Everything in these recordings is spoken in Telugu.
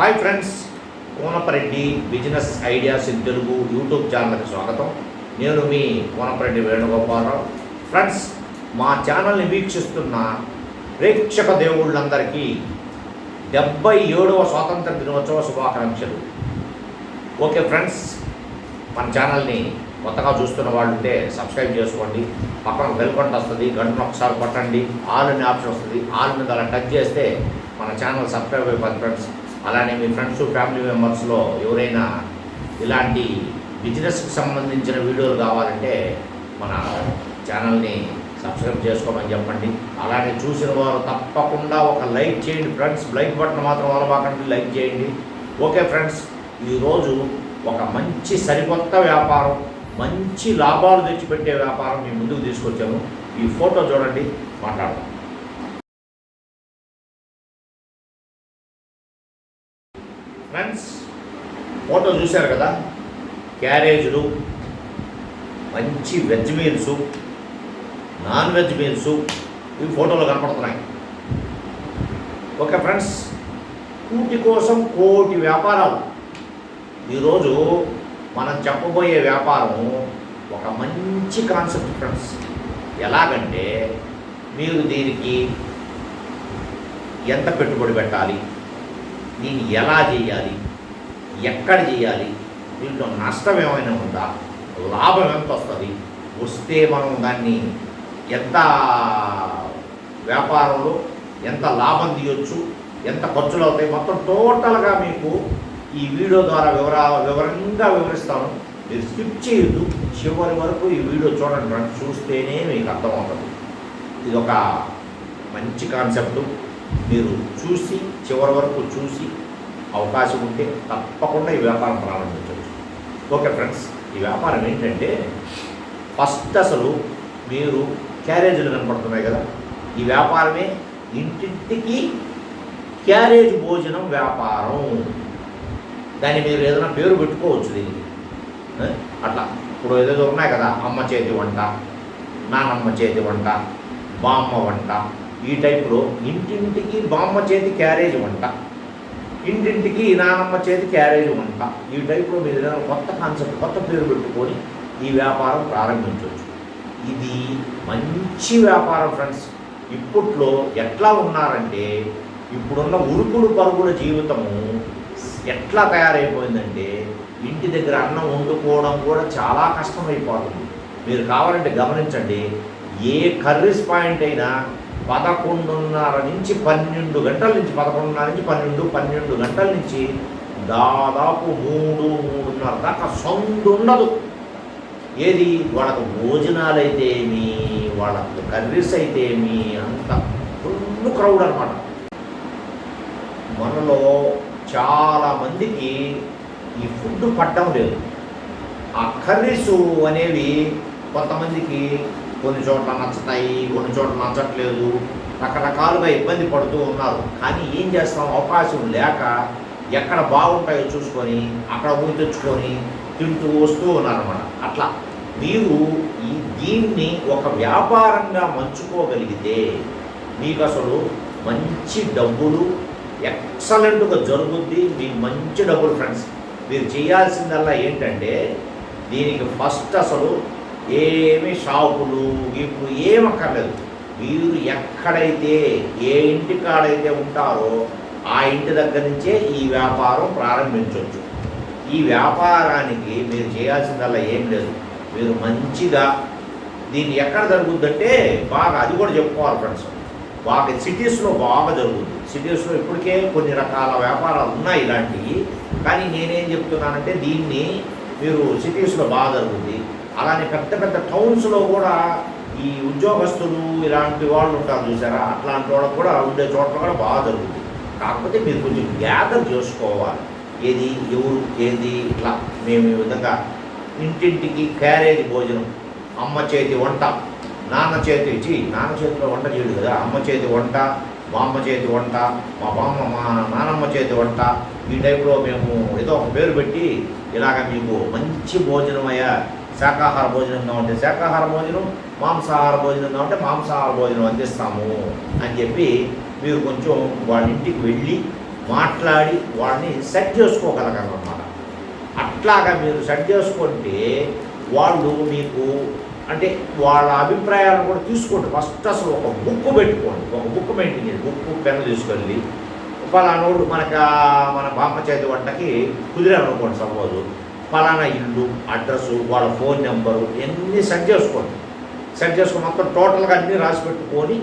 Hi friends Konapareddy business ideas in Telugu YouTube ఛానల్కి స్వాగతం. నేను మీ కోనపరెడ్డి వేణుగోపాలరావు. ఫ్రెండ్స్ మా ఛానల్ని వీక్షిస్తున్న ప్రేక్షక దేవుళ్ళందరికీ డెబ్బై ఏడవ స్వాతంత్ర దినోత్సవ శుభాకాంక్షలు. ఓకే ఫ్రెండ్స్ మన ఛానల్ని కొత్తగా చూస్తున్న వాళ్ళు ఉంటే సబ్స్క్రైబ్ చేసుకోండి. పక్కన వెల్కొంట వస్తుంది గంటను ఒకసారి కొట్టండి. ఆల్ అనే ఆప్షన్ వస్తుంది. ఆల్ మీద అలా టచ్ చేస్తే మన ఛానల్ సబ్స్క్రైబ్ అయిపోతుంది ఫ్రెండ్స్. అలానే మీ ఫ్రెండ్స్ ఫ్యామిలీ మెంబర్స్లో ఎవరైనా ఇలాంటి బిజినెస్కి సంబంధించిన వీడియోలు కావాలంటే మన ఛానల్ని సబ్స్క్రైబ్ చేసుకోమని చెప్పండి. అలానే చూసిన వారు తప్పకుండా ఒక లైక్ చేయండి ఫ్రెండ్స్ లైక్ బటన్ మాత్రం అలవాకండి లైక్ చేయండి. ఓకే ఫ్రెండ్స్ ఈరోజు ఒక మంచి సరికొత్త వ్యాపారం మంచి లాభాలు తెచ్చిపెట్టే వ్యాపారం మీ ముందుకు తీసుకొచ్చాము ఈ ఫోటో చూడండి మాట్లాడదాం. ఫోటో చూశారు కదా? క్యారేజీలు మంచి veg meals. Non veg meals. ఇవి ఫోటోలో కనపడుతున్నాయి. ఓకే ఫ్రెండ్స్ కూటి కోసం కోటి వ్యాపారాలు. ఈరోజు మనం చెప్పబోయే వ్యాపారం ఒక మంచి కాన్సెప్ట్ ఫ్రెండ్స్. ఎలాగంటే మీరు దీనికి ఎంత పెట్టుబడి పెట్టాలి? దీన్ని ఎలా చేయాలి? ఎక్కడ చేయాలి? దీంట్లో నష్టం ఏమైనా ఉందా? లాభం ఎంత వస్తుంది? వస్తే మనం దాన్ని ఎంత వ్యాపారంలో ఎంత లాభం తీయొచ్చు? ఎంత ఖర్చులు అవుతాయి? మొత్తం టోటల్గా మీకు ఈ వీడియో ద్వారా వివరా వివరంగా వివరిస్తాను. మీరు స్కిప్ చేయొద్దు. చివరి వరకు ఈ వీడియో చూడండి. చూస్తేనే మీకు అర్థమవుతుంది. ఇది ఒక మంచి కాన్సెప్ట్. మీరు చూసి చివరి వరకు చూసి అవకాశం ఉంటే తప్పకుండా ఈ వ్యాపారం ప్రారంభించవచ్చు. ఓకే ఫ్రెండ్స్ ఈ వ్యాపారం ఏంటంటే ఫస్ట్ అసలు మీరు క్యారేజీలు కనపడుతున్నాయి కదా ఈ వ్యాపారమే ఇంటింటికి క్యారేజ్ భోజనం వ్యాపారం. దాన్ని మీరు ఏదైనా పేరు పెట్టుకోవచ్చు దీనికి. అట్లా. ఇప్పుడు ఏదేదో ఉన్నాయి కదా అమ్మ చేతి వంట నానమ్మ చేతి వంట బామ్మ వంట. ఈ టైప్లో ఇంటింటికి బామ్మ చేతి క్యారేజ్ వంట. ఇంటింటికి నానమ్మ చేతి క్యారేజ్ వంట ఈ టైప్లో మీరు ఏదైనా కొత్త కాన్సెప్ట్ కొత్త పేరు పెట్టుకొని ఈ వ్యాపారం ప్రారంభించవచ్చు. ఇది మంచి వ్యాపారం ఫ్రెండ్స్ ఇప్పట్లో ఎట్లా ఉన్నారంటే ఇప్పుడున్న ఉరుకుడు పరుగుల జీవితము ఎట్లా తయారైపోయిందంటే ఇంటి దగ్గర అన్నం వండుకోవడం కూడా చాలా కష్టమైపోతుంది. మీరు కావాలంటే గమనించండి ఏ కర్రీస్ పాయింట్ అయినా పదకొండున్నర నుంచి పన్నెండు గంటల నుంచి పదకొండున్నర నుంచి పన్నెండు పన్నెండు గంటల నుంచి దాదాపు మూడు మూడున్నర దాకా సొంత ఉండదు. ఏది? వాళ్ళకు భోజనాలు వాళ్ళకు కర్రీస్ అయితేమి అంత ఫుల్ క్రౌడ్ అనమాట మనలో చాలా మందికి ఈ ఫుడ్ పట్టడం లేదు. ఆ కర్రీస్ అనేవి కొంతమందికి కొన్ని చోట్ల నచ్చుతాయి కొన్ని చోట్ల నచ్చట్లేదు. రకరకాలుగా ఇబ్బంది పడుతూ ఉన్నారు. కానీ ఏం చేస్తాం? అవకాశం లేక ఎక్కడ బాగుంటాయో చూసుకొని అక్కడ ఊరి తెచ్చుకొని తింటూ వస్తూ ఉన్నారన్నమాట. అట్లా మీరు ఈ దీన్ని ఒక వ్యాపారంగా మంచుకోగలిగితే మీకు అసలు మంచి డబ్బులు ఎక్సలెంట్గా జరుగుద్ది. మీకు మంచి డబ్బులు ఫ్రెండ్స్. మీరు చేయాల్సిందల్లా ఏంటంటే దీనికి ఫస్ట్ అసలు ఏమి షాపులు ఇప్పుడు ఏమక్కర్లేదు మీరు ఎక్కడైతే ఏ ఇంటి కాడైతే ఉంటారో ఆ ఇంటి దగ్గర నుంచే ఈ వ్యాపారం ప్రారంభించవచ్చు ఈ వ్యాపారానికి మీరు చేయాల్సిందల్లా ఏం లేదు. మీరు మంచిగా దీన్ని ఎక్కడ జరుగుద్దంటే బాగా అది కూడా చెప్పుకోవాలి ఫ్రెండ్స్. బాగా సిటీస్లో బాగా జరుగుతుంది సిటీస్లో ఇప్పటికే కొన్ని రకాల వ్యాపారాలు ఉన్నాయి ఇలాంటివి. కానీ నేనేం చెప్తున్నానంటే దీన్ని మీరు సిటీస్లో బాగా జరుగుతుంది అలానే పెద్ద పెద్ద టౌన్స్లో కూడా ఈ ఉద్యోగస్తులు ఇలాంటి వాళ్ళు ఉంటారు చూసారా? అట్లాంటి వాళ్ళకు కూడా ఉండే చోట్ల కూడా బాగా జరుగుతుంది. కాకపోతే మీరు కొంచెం గ్యాదర్ చేసుకోవాలి. ఏది? ఎవరు? ఏది? ఇట్లా మేము ఈ విధంగా ఇంటింటికి క్యారేజ్ భోజనం. అమ్మ చేతి వంట. నాన్న చేతి ఇచ్చి నాన్న చేతిలో వంట చేయడు కదా. అమ్మ చేతి వంట మా అమ్మ చేతి వంట మా బామ్మ మా నానమ్మ చేతి వంట. ఈ టైప్లో మేము ఏదో ఒక పేరు పెట్టి ఇలాగ మీకు మంచి భోజనం అయ్యా శాకాహార భోజనంగా ఉంటే శాకాహార భోజనం మాంసాహార భోజనంగా ఉంటే మాంసాహార భోజనం అందిస్తాము అని చెప్పి మీరు కొంచెం వాళ్ళ ఇంటికి వెళ్ళి మాట్లాడి వాడిని సెట్ చేసుకోగలగలన్నమాట. అట్లాగా మీరు సెట్ చేసుకుంటే వాళ్ళు మీకు అంటే వాళ్ళ అభిప్రాయాలను కూడా తీసుకోండి. ఫస్ట్ అసలు ఒక బుక్ పెట్టుకోండి. ఒక బుక్ మెయింటైన్ చేయండి. బుక్ పెన్ తీసుకెళ్ళి ఫలానోడు మనకు మన బామ్మ చేతి వంటకి కుదిరామనుకోండి సపోజు. ఫలానా ఇల్లు అడ్రస్ వాళ్ళ ఫోన్ నెంబరు ఇవన్నీ సెట్ చేసుకోండి. సెట్ చేసుకుని మొత్తం టోటల్గా అన్నీ రాసి పెట్టుకొని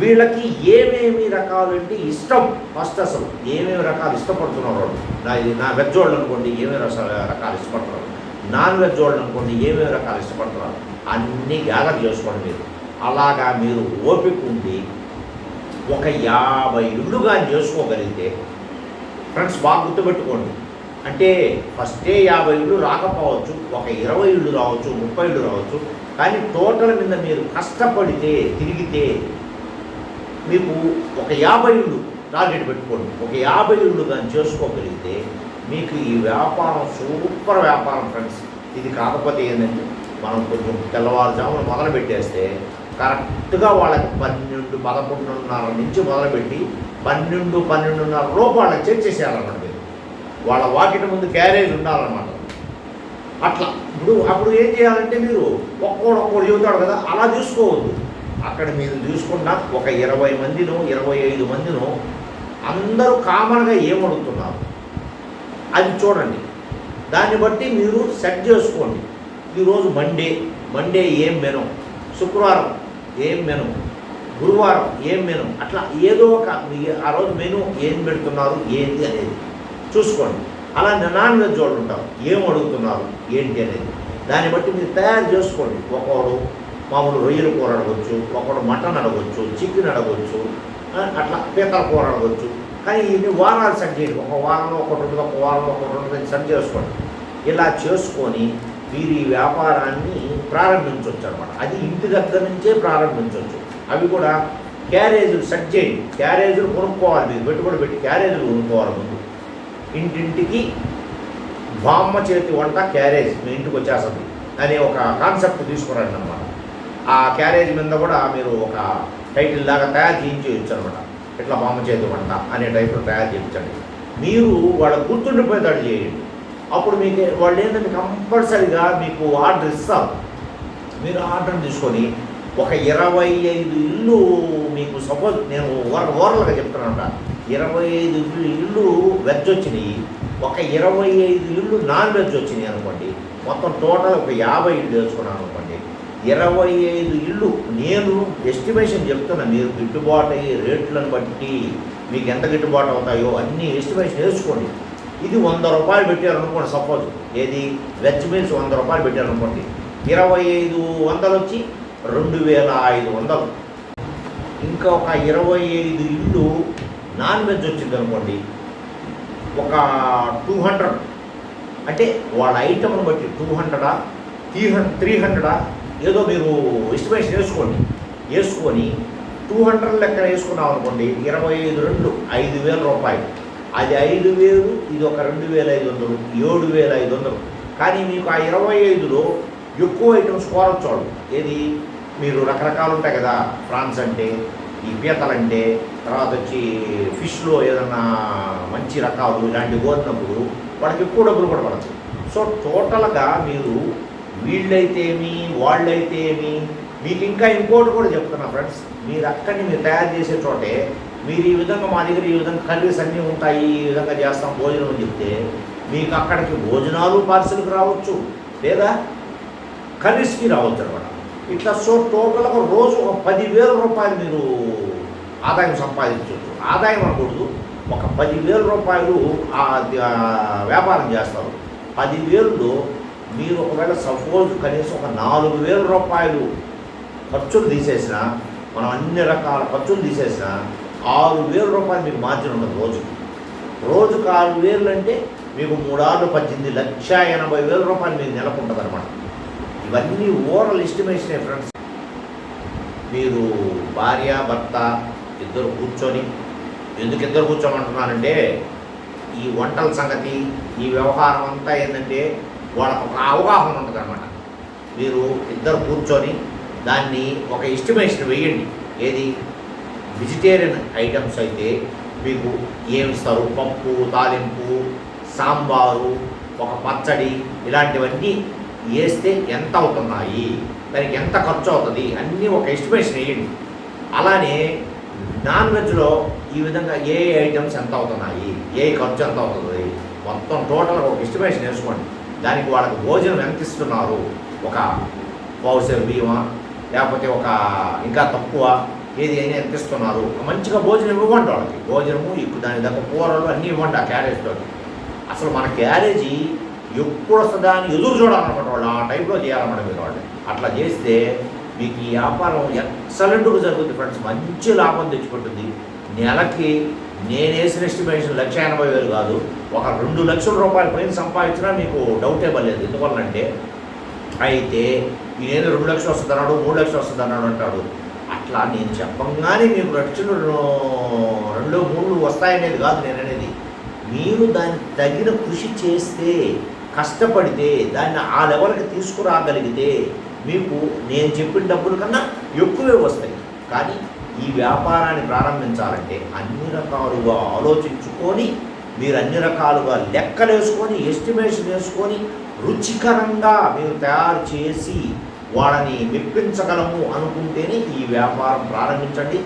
వీళ్ళకి ఏమేమి రకాలు అంటే ఇష్టం ఫస్ట్ అసలు ఏమేమి రకాలు ఇష్టపడుతున్నారు వాళ్ళు? నా ఇది నా వెజ్ వాళ్ళు అనుకోండి ఏమేమి రసాలు రకాలు ఇష్టపడుతున్నారు? నాన్ వెజ్ వాళ్ళు అనుకోండి ఏమేమి రకాలు ఇష్టపడుతున్నారు? అన్నీ గ్యాదర్ చేసుకోండి మీరు. అలాగా మీరు ఓపిక ఉండి ఒక యాభై ఇళ్ళు కానీ చేసుకోగలిగితే ఫ్రెండ్స్ బాగా గుర్తుపెట్టుకోండి. అంటే ఫస్టే యాభై ఇళ్ళు రాకపోవచ్చు ఒక ఇరవై ఇళ్ళు రావచ్చు ముప్పై ఇళ్ళు రావచ్చు కానీ టోటల్ మీద మీరు కష్టపడితే తిరిగితే మీకు ఒక యాభై ఇళ్ళు టార్గెట్ పెట్టుకోండి. ఒక యాభై ఇళ్ళు కానీ చేసుకోగలిగితే మీకు ఈ వ్యాపారం సూపర్ వ్యాపారం ఫ్రెండ్స్. ఇది కాకపోతే ఏంటంటే మనం కొంచెం తెల్లవారుజామున మొదలు పెట్టేస్తే కరెక్ట్గా వాళ్ళకి పన్నెండు పదకొండున్నర నుంచి మొదలుపెట్టి పన్నెండు పన్నెండున్నర లోపు వాళ్ళకి చేసేసేయాలన్నమాట మీరు. వాళ్ళ వాకిటి ముందు క్యారేజ్ ఉండాలన్నమాట. అట్లా. ఇప్పుడు అప్పుడు ఏం చేయాలంటే మీరు ఒక్కోడు ఒక్కోడు చెబుతాడు కదా అలా చూసుకోవద్దు. అక్కడ మీరు చూసుకున్న ఒక ఇరవై మందిను ఇరవై ఐదు మందిను అందరూ కామన్గా ఏమడుగుతున్నారు? అది చూడండి. దాన్ని బట్టి మీరు సెట్ చేసుకోండి. ఈరోజు మండే మండే ఏం మెను? శుక్రవారం ఏం మెను? గురువారం ఏం మెను? అట్లా ఏదో ఒక మీ- ఆ రోజు మెను ఏం పెడుతున్నారు ఏంది అనేది. చూసుకోండి. అలా నాన్ వెజ్ వాళ్ళు ఉంటారు ఏం అడుగుతున్నారు? ఏంటి అనేది. దాన్ని బట్టి మీరు తయారు చేసుకోండి. ఒకడు మామూలు రొయ్యల కూర అడగొచ్చు ఒకడు మటన్ అడగొచ్చు చికెన్ అడగొచ్చు అట్లా పీతల కూర అడగొచ్చు. కానీ ఇన్ని వారాలు సెట్ చేయండి ఒక వారంలో ఒకటి ఉంటుంది ఒక వారంలో ఒకటి ఉంటుంది సెట్ చేసుకోండి. ఇలా చేసుకొని మీరు ఈ వ్యాపారాన్ని ప్రారంభించవచ్చు అనమాట అది ఇంటి దగ్గర నుంచే ప్రారంభించవచ్చు అవి కూడా క్యారేజీలు సెట్ చేయండి. క్యారేజీలు కొనుక్కోవాలి మీరు. పెట్టుబడి పెట్టి క్యారేజీలు కొనుక్కోవాలి ముందు. ఇంటింటికి బామ్మ చేతి వంట క్యారేజ్. మీ ఇంటికి వచ్చేస్తుంది. అనే ఒక కాన్సెప్ట్ తీసుకురండి అనమాట ఆ క్యారేజ్ మీద కూడా మీరు ఒక టైటిల్ లాగా తయారు చేయించవచ్చు అనమాట ఇట్లా బామ్మ చేతి వంట అనే టైప్లో తయారు చేయించండి. మీరు వాళ్ళ గుర్తుండిపోయేటట్టు చేయండి. అప్పుడు మీకు వాళ్ళు ఏంటంటే కంపల్సరిగా మీకు ఆర్డర్ ఇస్తారు. మీరు ఆర్డర్ తీసుకొని ఒక ఇరవై ఐదు ఇల్లు మీకు సపోజ్ నేను ఓర ఓరలుగా చెప్తున్నాను ఇరవై ఐదు ఇల్లు ఇల్లు వెజ్ వచ్చినాయి ఒక ఇరవై ఐదు ఇల్లు నాన్ వెజ్ వచ్చినాయి అనుకోండి. మొత్తం టోటల్ ఒక యాభై ఇల్లు వేసుకున్నాను అనుకోండి. ఇరవై ఐదు ఇల్లు నేను ఎస్టిమేషన్ చెప్తున్నా. మీరు గిట్టుబాటు అయ్యే రేట్లను బట్టి మీకు ఎంత గిట్టుబాటు అవుతాయో అన్ని ఎస్టిమేషన్ వేసుకోండి. ఇది వంద రూపాయలు పెట్టారు అనుకోండి సపోజ్. ఏది? వెజ్ మీల్స్ వంద రూపాయలు పెట్టారు అనుకోండి ఇరవై ఐదు వందలు వచ్చి రెండు వేల ఐదు వందలు. ఇంకా ఒక ఇరవై ఐదు ఇల్లు నాన్ వెజ్ వచ్చింది అనుకోండి ఒక టూ హండ్రెడ్ అంటే వాళ్ళ ఐటమ్ని బట్టి టూ హండ్రెడా త్రీ హండ్రెడ్ త్రీ హండ్రెడా ఏదో మీరు ఎస్టిమేషన్ వేసుకోండి. వేసుకొని టూ హండ్రెడ్ లెక్క వేసుకున్నాం అనుకోండి ఇరవై ఐదు రెండు ఐదు వేల రూపాయలు. అది ఐదు వేలు ఇది ఒక రెండు వేల ఐదు వందలు ఏడు వేల ఐదు వందలు. కానీ మీకు ఆ ఇరవై ఐదులో ఎక్కువ ఐటమ్స్ కోరొచ్చు ఏది? మీరు రకరకాలు ఉంటాయి కదా ఫ్రాన్స్ అంటే ఈ పీతలంటే తర్వాత వచ్చి ఫిష్లో ఏదన్నా మంచి రకాలు ఇలాంటివి కోరినప్పుడు వాళ్ళకి ఎక్కువ డబ్బులు కూడా పడదు. సో టోటల్గా మీరు వీళ్ళైతేమి వాళ్ళైతేమి మీకు ఇంకా ఇంకోటి కూడా చెప్తున్నా ఫ్రెండ్స్ మీరు అక్కడిని మీరు తయారు చేసే చోటే మీరు ఈ విధంగా మా దగ్గర ఈ విధంగా కర్రీస్ అన్నీ ఉంటాయి ఈ విధంగా చేస్తాం భోజనం అని చెప్తే మీకు అక్కడికి భోజనాలు పార్సల్కి రావచ్చు లేదా కర్రీస్కి రావచ్చు అనమాట ఇట్లా సో టోటల్గా రోజు ఒక పదివేల రూపాయలు మీరు ఆదాయం సంపాదించవచ్చు ఆదాయం అనకూడదు. ఒక పదివేల రూపాయలు వ్యాపారం చేస్తారు. పదివేలలో మీరు ఒకవేళ సపోజ్ కనీసం ఒక నాలుగు వేల రూపాయలు ఖర్చులు తీసేసిన మనం అన్ని రకాల ఖర్చులు తీసేసిన ఆరు వేల రూపాయలు మీకు మార్జిన్ ఉండదు రోజుకి. రోజుకు ఆరు వేలు అంటే మీకు మూడారు పద్దెనిమిది లక్ష ఎనభై వేల రూపాయలు మీకు నెలకుంటుంది అనమాట ఇవన్నీ ఓవరాల్ ఎస్టిమేషన్ ఫ్రెండ్స్. మీరు భార్య భర్త ఇద్దరు కూర్చొని ఎందుకు ఇద్దరు కూర్చోమంటున్నానంటే ఈ వంటల సంగతి ఈ వ్యవహారం అంతా ఏంటంటే వాళ్ళకు ఒక అవగాహన ఉంటుంది అనమాట మీరు ఇద్దరు కూర్చొని దాన్ని ఒక ఎస్టిమేషన్ వేయండి. ఏది? వెజిటేరియన్ ఐటమ్స్ అయితే మీకు ఏమి ఇస్తారు? పప్పు తాలింపు సాంబారు ఒక పచ్చడి ఇలాంటివన్నీ వేస్తే ఎంత అవుతున్నాయి? దానికి ఎంత ఖర్చు అవుతుంది? అన్నీ ఒక ఎస్టిమేషన్ వేయండి. అలానే నాన్ వెజ్లో ఈ విధంగా ఏ ఐటమ్స్ ఎంత అవుతున్నాయి? ఏ ఖర్చు ఎంత అవుతుంది? మొత్తం టోటల్ ఒక ఎస్టిమేషన్ వేసుకోండి. దానికి వాళ్ళకి భోజనం ఎంత ఇస్తున్నారు? ఒక పౌసర్ బియ్యమా? లేకపోతే ఒక ఇంకా తక్కువ ఏది అయినా ఎంత ఇస్తున్నారు? మంచిగా భోజనం ఇవ్వండి వాళ్ళకి. భోజనము ఇప్పుడు దాని దగ్గర కూరలు అన్నీ ఇవ్వండి ఆ క్యారేజ్లో అసలు మన క్యారేజీ ఎప్పుడు వస్తుందా అని ఎదురు చూడాలన్నమాట వాళ్ళు ఆ టైంలో చేయాలన్నమాట మీరు వాళ్ళు. అట్లా చేస్తే మీకు ఈ వ్యాపారం ఎక్సలెంట్గా జరుగుతుంది ఫ్రెండ్స్. మంచి లాభం తెచ్చుకుంటుంది. నెలకి నేను వేసిన ఎస్టిమేషన్ లక్ష ఎనభై వేలు కాదు. ఒక రెండు లక్షల రూపాయల పైన సంపాదించినా మీకు డౌట్ ఇవ్వలేదు ఎందువల్లంటే అయితే నేను రెండు లక్షలు వస్తుంది అన్నాడు మూడు లక్షలు వస్తుంది అన్నాడు అంటాడు. అట్లా నేను చెప్పంగానే మీకు లక్షలు రెండు మూడు వస్తాయనేది కాదు నేను అనేది మీరు దానికి తగిన కృషి చేస్తే కష్టపడితే దాన్ని ఆ లెవెల్కి తీసుకురాగలిగితే మీకు నేను చెప్పిన డబ్బుల కన్నా ఎక్కువే వస్తాయి. కానీ ఈ వ్యాపారాన్ని ప్రారంభించాలంటే అన్ని రకాలుగా ఆలోచించుకొని మీరు అన్ని రకాలుగా లెక్కలు వేసుకొని ఎస్టిమేషన్ వేసుకొని రుచికరంగా మీరు తయారు చేసి వాళ్ళని మెప్పించగలము అనుకుంటేనే ఈ వ్యాపారం ప్రారంభించండి.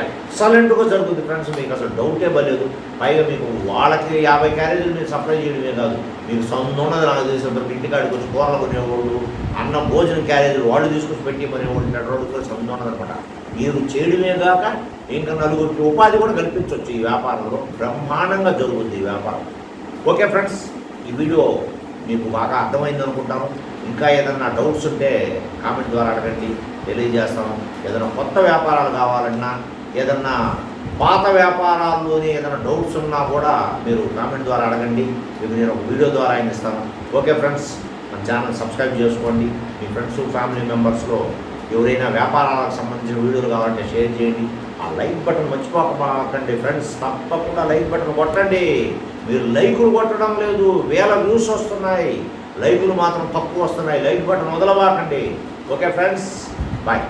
ఎక్సలెంట్గా జరుగుతుంది ఫ్రెండ్స్ మీకు అసలు డౌటే బలేదు పైగా మీకు వాళ్ళకి యాభై క్యారేజీలు మీరు సప్లై చేయడమే కాదు. మీరు సొంత ఉన్నది నాకు తెలిసినంత ఇంటికాడికి వచ్చి కూరలు కొనేవాళ్ళు అన్నం భోజనం క్యారేజీలు వాళ్ళు తీసుకొచ్చి పెట్టి కొనేవాళ్ళు నడవడం కూడా సొంత ఉన్నదనమాట మీరు చేయడమే కాక ఇంకా నలుగురికి ఉపాధి కూడా కల్పించవచ్చు ఈ వ్యాపారంలో. బ్రహ్మాండంగా జరుగుతుంది ఈ వ్యాపారం. ఓకే ఫ్రెండ్స్ ఈ వీడియో మీకు బాగా అర్థమైంది అనుకుంటాను. ఇంకా ఏదన్నా డౌట్స్ ఉంటే కామెంట్ ద్వారా అడగండి. తెలియజేస్తాను. ఏదైనా కొత్త వ్యాపారాలు కావాలన్నా ఏదన్నా పాత వ్యాపారాల్లోనే ఏదైనా డౌట్స్ ఉన్నా కూడా మీరు కామెంట్ ద్వారా అడగండి. మీకు నేను ఒక వీడియో ద్వారా ఆయన ఇస్తాను. ఓకే ఫ్రెండ్స్ మన ఛానల్ సబ్స్క్రైబ్ చేసుకోండి. మీ ఫ్రెండ్స్ ఫ్యామిలీ మెంబర్స్లో ఎవరైనా వ్యాపారాలకు సంబంధించిన వీడియోలు కావాలంటే షేర్ చేయండి. ఆ లైక్ బటన్ మర్చిపోకండి ఫ్రెండ్స్. తప్పకుండా లైక్ బటన్ కొట్టండి. మీరు లైకులు కొట్టడం లేదు. వేల వ్యూస్ వస్తున్నాయి. లైకులు మాత్రం తక్కువ వస్తున్నాయి. Like button వదలబాకండి. Okay friends bye.